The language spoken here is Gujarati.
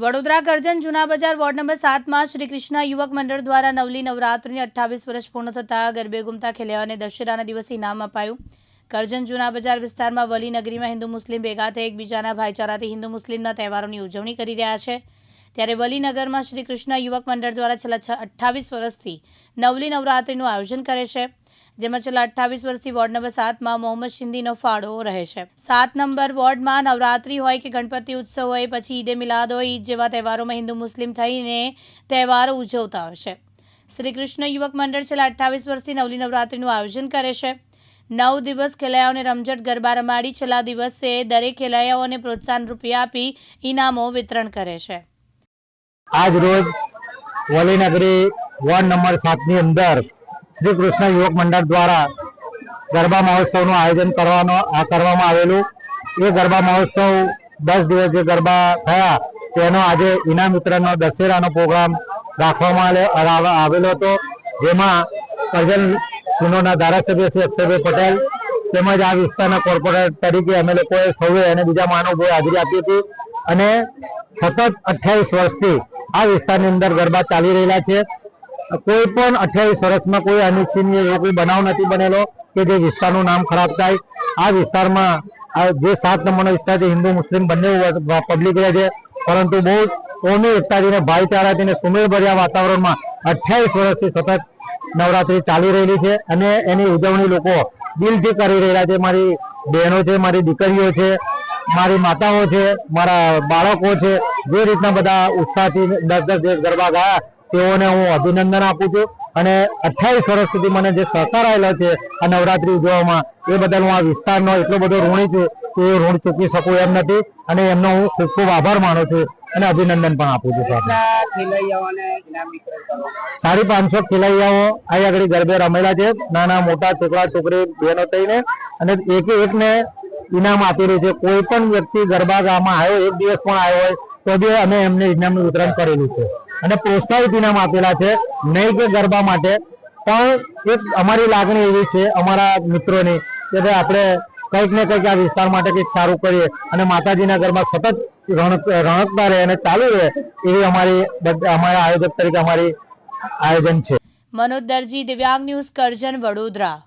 વડોદરા કરજણ જૂના બજાર વોર્ડ નંબર સાતમાં શ્રી કૃષ્ણ યુવક મંડળ દ્વારા નવલી નવરાત્રિની અઠ્ઠાવીસ વર્ષ પૂર્ણ થતાં ગરબે ગુમતા ખેલૈયાઓને દશેરાના દિવસે ઇનામ અપાયું. કરજણ જૂના બજાર વિસ્તારમાં વલી નગરીમાં હિન્દુ મુસ્લિમ ભેગા થઈ એકબીજાના ભાઈચારાથી હિન્દુ મુસ્લિમના તહેવારોની ઉજવણી કરી રહ્યા છે. ત્યારે વલીનગરમાં શ્રી કૃષ્ણ યુવક મંડળ દ્વારા છેલ્લા અઠ્ઠાવીસ વર્ષથી નવલી નવરાત્રિનું આયોજન કરે છે. જેમાં છેલ્લા અઠ્ઠાવીસ વર્ષથી વોર્ડ નંબર સાતમાં મોહમ્મદ શિંદીનો ફાળો રહે છે. સાત નંબર વોર્ડમાં નવરાત્રી હોય કે ગણપતિ ઉત્સવ હોય, પછી ઈદે મિલાદ હોય, ઈદ જેવા તહેવારોમાં હિન્દુ મુસ્લિમ થઈને તહેવારો ઉજવતા હોય છે. શ્રી કૃષ્ણ યુવક મંડળ છેલ્લા અઠ્ઠાવીસ વર્ષથી નવલી નવરાત્રીનું આયોજન કરે છે. નવ દિવસ ખેલૈયાઓને રમઝટ, ગરબા રમાડી છેલ્લા દિવસે દરેક ખેલૈયાઓને પ્રોત્સાહન રૂપિયા આપી ઇનામો વિતરણ કરે છે. આજ રોજ વલીનગરી વોર્ડ નંબર સાતની અંદર શ્રી કૃષ્ણ યુવક મંડળ દ્વારા ગરબા મહોત્સવનું આયોજન કરવાનો કરવામાં આવેલું. એ ગરબા મહોત્સવ દસ દિવસ જે ગરબા થયા, તેનો આજે ઇનામ વિતરણનો દશેરાનો પ્રોગ્રામ રાખવામાં આવેલો હતો. જેમાં કરજણ સુનોના ધારાસભ્ય શ્રી અક્ષયભાઈ પટેલ તેમજ આ વિસ્તારના કોર્પોરેટર તરીકે અમે લોકોએ સૌએ અને બીજા મહાનુભાવોએ હાજરી આપી હતી. અને સતત અઠ્યાવીસ વર્ષથી આ વિસ્તારની અંદર ગરબા ચાલી રહેલા છે. કોઈ પણ અઠ્યાવીસ વર્ષમાં કોઈ અનિચ્છનીય એવો કોઈ બનાવ નથી બનેલો કે જે વિસ્તારનું નામ ખરાબ થાય. આ વિસ્તારમાં જે સાત નંબરનો વિસ્તાર છે, હિન્દુ, મુસ્લિમ બંને પબ્લિક રહે છે. પરંતુ બહુ કોમી એકતાથી ભાઈચારાથી ને સુમેળભર્યા વાતાવરણમાં અઠ્યાવીસ વર્ષથી સતત નવરાત્રી ચાલી રહેલી છે અને એની ઉજવણી લોકો દિલથી કરી રહ્યા છે. મારી બહેનો છે, મારી દીકરીઓ છે, મારી માતાઓ છે, મારા બાળકો છે. જે રીતના બધા ઉત્સાહથી દસ દસ દિવસ ગરબા ગયા તેઓને હું અભિનંદન આપું છું અને અઠ્યાવીસ વર્ષ સુધી મને જે સહકાર આવેલો છે આ નવરાત્રી ઉજવવામાં, એ બદલ હું આ વિસ્તારનો એટલો બધો ઋણી છું કે એ ઋણ ચૂકી શકું એમ નથી અને એમનો હું ખૂબ ખૂબ આભાર માનું છું અને અભિનંદન પણ આપું છું સાડી પાંચસો ખેલૈયાઓ અહીં આગળ ગરબે રમેલા છે. નાના મોટા છોકરા છોકરી બહેનો થઈને અને એકે એકને ઇનામ આપેલું છે. કોઈ પણ વ્યક્તિ ગરબા ગામમાં આવ્યો, એક દિવસ પણ આવ્યો હોય, તો બી અમે એમને ઇનામનું વિતરણ કરેલું છે. અને પ્રોત્સાહિત ઇનામ આપેલા છે, નહીં કે ગરબા માટે. પણ એક અમારી લાગણી એવી છે અમારા મિત્રોની કે ભાઈ આપણે કંઈક ને કંઈક આ વિસ્તાર માટે કંઈક સારું કરીએ અને માતાજીના ગરબા સતત રણક, રણકતા રહે અને ચાલુ રહે એવી અમારી અમારા આયોજક તરીકે અમારી આયોજન છે. મનોજ દરજી, દિવ્યાંગ ન્યૂઝ કરજણ, વડોદરા.